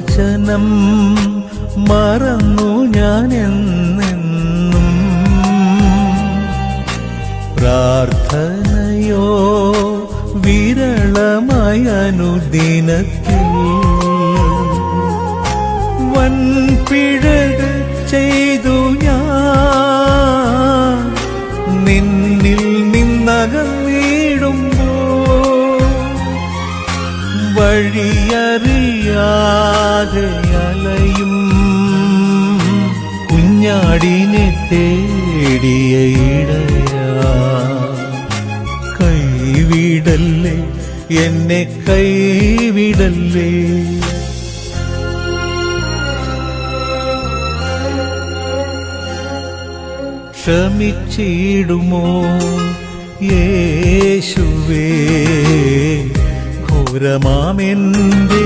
വചനം മറന്നു ഞാൻ എന്നെന്നും പ്രാർത്ഥനയോ വിരളമായ അനുദിനത്തിൽ വൻപിഴകൾ ചെയ്തു ഞാൻ. നിന്നിൽ നിന്നകന്നിടുമ്പോ വഴിയറിയാതെ അലയും. കുഞ്ഞാടിനെ തേടിയ കൈവിടല്ലേ എന്നെ കൈവിടല്ലേ? ക്ഷമിച്ചിടുമോ യേശുവേ? ഘോരമാമെന്റെ